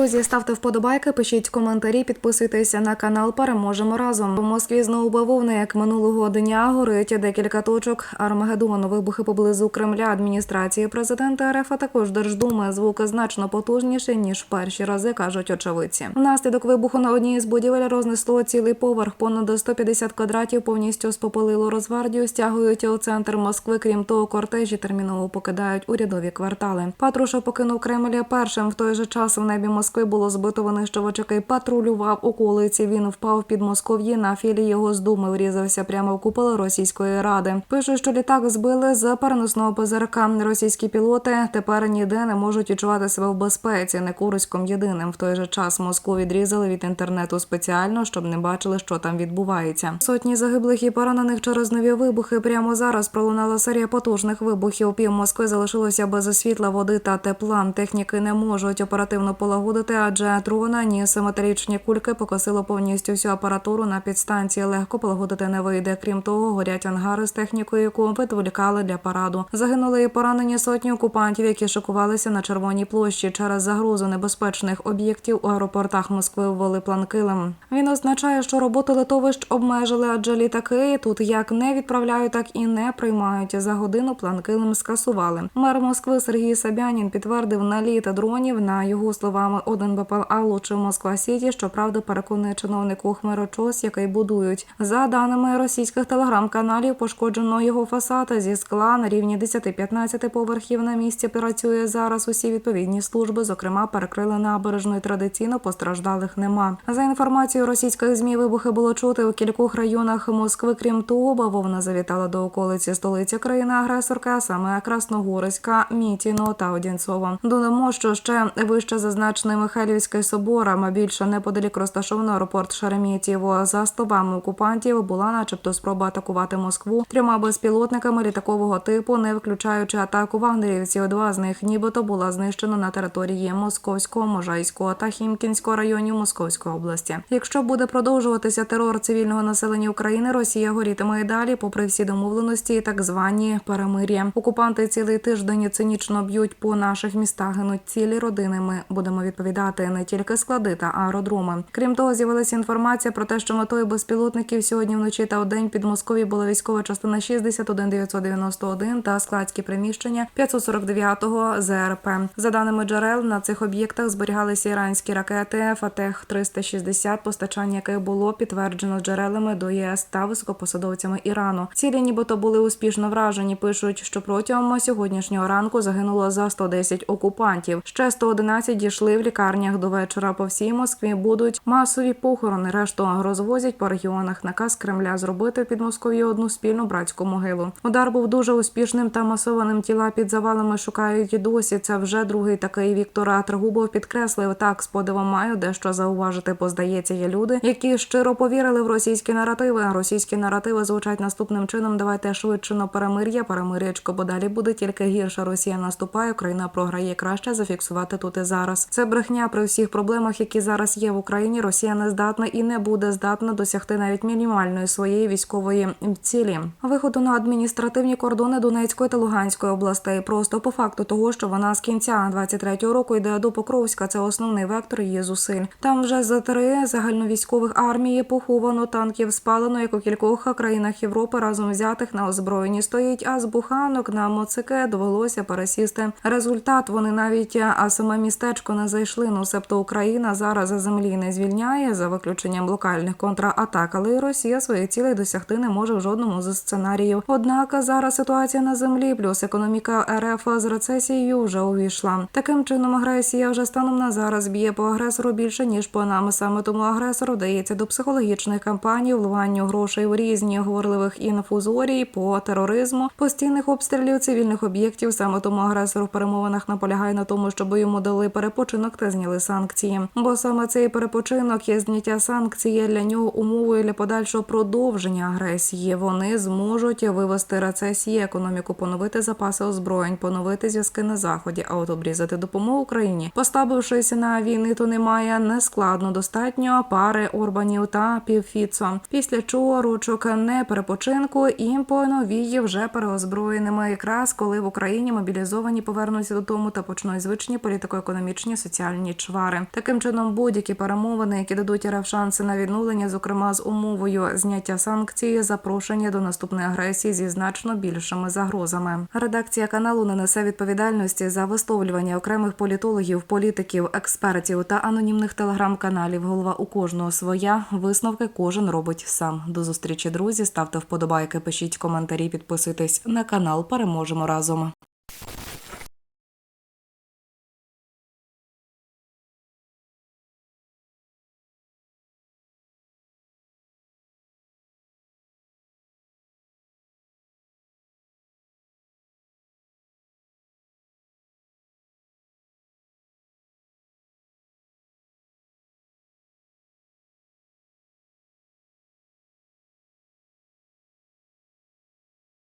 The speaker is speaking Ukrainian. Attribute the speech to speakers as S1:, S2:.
S1: Друзі, ставте вподобайки, пишіть коментарі, підписуйтеся на канал. Переможемо разом. У Москві знову бавовна, як минулого дня горить декілька точок. Армагеддону, вибухи поблизу Кремля, адміністрації президента РФ, а також Держдуми. Звуки значно потужніші ніж перші рази, кажуть очевидці. Внаслідок вибуху на одній з будівель рознесло цілий поверх. Понад 150 квадратів повністю спопалило Розвардію, стягують у центр Москви. Крім того, кортежі терміново покидають урядові квартали. Патрушев покинув Кремль першим. В той же час в небі Москви було збито винищувач, який патрулював околиці. Він впав під Москов'ї на філі його з думи врізався прямо в купол Російської ради. Пише, що літак збили з переносного ПЗРК. Російські пілоти тепер ніде не можуть відчувати себе в безпеці. Не Курськом єдиним. В той же час Москву відрізали від інтернету спеціально, щоб не бачили, що там відбувається. Сотні загиблих і поранених через нові вибухи. Прямо зараз пролунала серія потужних вибухів. Пів Москви залишилося без світла, води та тепла. Техніки не можуть оперативно полагодити, адже трона ні семиторічні кульки покосило повністю всю апаратуру на підстанції. Легко полагодити не вийде. Крім того, горять ангари з технікою, яку відволікали для параду. Загинули і поранені сотні окупантів, які шокувалися на червоній площі через загрозу небезпечних об'єктів у аеропортах Москви ввели план килим. Він означає, що роботу литовищ обмежили, адже літаки тут як не відправляють, так і не приймають. За годину план килим скасували. Мер Москви Сергій Собянін підтвердив наліт дронів на його словами один БПЛА влучив Москва Сіті. Щоправда, переконує чиновнику Хмирочос, який будують. За даними російських телеграм-каналів, пошкоджено його фасад зі скла на рівні 10-15 поверхів. На місці працює зараз усі відповідні служби. Зокрема, перекрили набережну і традиційно постраждалих нема. За інформацією російських змі, вибухи було чути у кількох районах Москви. Крім того, бавовна завітала до околиці столиці країни-агресорка, а саме Красногорська, Мітіно та Одінцова. Додамо, що ще вище зазначений Михайлівський собор, а більше неподалік розташований аеропорт Шереметьєво. За словами окупантів, була, начебто, спроба атакувати Москву трьома безпілотниками літакового типу, не включаючи атаку вагнерівців. Два з них, нібито, була знищена на території Московського, Можайського та Хімкінського районів Московської області. Якщо буде продовжуватися терор цивільного населення України, Росія горітиме і далі, попри всі домовленості так звані перемир'я. Окупанти цілий тиждень цинічно б'ють по наших містах, гинуть цілі родини. Ми будемо відповідати не тільки склади та аеродроми. Крім того, з'явилася інформація про те, що метою безпілотників сьогодні вночі та вдень під Москові була військова частина 61991 та складські приміщення 549-го ЗРП. За даними джерел, на цих об'єктах зберігалися іранські ракети Фатех 360 постачання яких було підтверджено джерелами до ЄС та високопосадовцями Ірану. Цілі нібито були успішно вражені. Пишуть, що протягом сьогоднішнього ранку загинуло за 110 окупантів. Ще 111 дійшли в лікарнях до вечора. По всій Москві будуть масові похорони. Решту розвозять по регіонах. Наказ Кремля зробити в Підмосков'ї одну спільну братську могилу. Удар був дуже успішним та масованим. Тіла під завалами шукають і досі. Це вже другий такий Віктора Трагубов підкреслив. Так з подивом маю дещо зауважити. Бо здається, є люди, які щиро повірили в російські наративи. Російські наративи звучать наступним чином. Давайте швидше перемир'я, перемир'ячко, бо далі буде тільки гірше. Росія наступає, Україна програє. Краще зафіксувати тут і зараз. Це брехня при всіх проблемах, які зараз є в Україні. Росія не здатна і не буде здатна досягти навіть мінімальної своєї військової цілі. Виходу на адміністративні кордони Донецької та Луганської областей. Просто по факту того, що вона з кінця 23-го року йде до Покровська. Це основний вектор її зусиль. Там вже за три загальновійськових армії поховано танків спалено, як у кількох країнах Європи разом взятих на озброєнні стоїть. А з буханок на моцике довелося пересісти. Результат вони навіть а саме містечко не зайшли. Ну себто Україна зараз землі не звільняє за виключенням локальних контратак, але й Росія своїх цілей досягти не може в жодному з сценаріїв. Однак зараз ситуація на землі, плюс економіка РФ з рецесією вже увійшла. Таким чином агресія вже станом на зараз б'є по агресору більше ніж по нам. Саме тому агресор вдається до психологічних кампаній, вливанню грошей в різні говорливих інфузорій по тероризму, постійних обстрілів цивільних об'єктів. Саме тому агресор в перемовинах наполягає на тому, щоб йому дали перепочинок та зняли санкції. Бо саме цей перепочинок є зняття санкцій для нього умовою для подальшого продовження агресії. Вони зможуть вивести рецесії, економіку, поновити запаси озброєнь, поновити зв'язки на заході, а от обрізати допомогу Україні, поставившись на війни, то немає нескладно достатньо пари Орбанів та півфіцо. Після чого ручок не перепочинку і по новії вже переозброєними, якраз коли в Україні мобілізовані повернуться додому та почнуть звичні політико-економічні соціальні соціальні чвари. Таким чином, будь-які перемовини, які дадуть РФ шанси на відновлення, зокрема з умовою зняття санкцій, запрошення до наступної агресії зі значно більшими загрозами. Редакція каналу не несе відповідальності за висловлювання окремих політологів, політиків, експертів та анонімних телеграм-каналів. Голова у кожного своя висновки кожен робить сам. До зустрічі, друзі. Ставте вподобайки, пишіть коментарі, підписуйтесь на канал. Переможемо разом.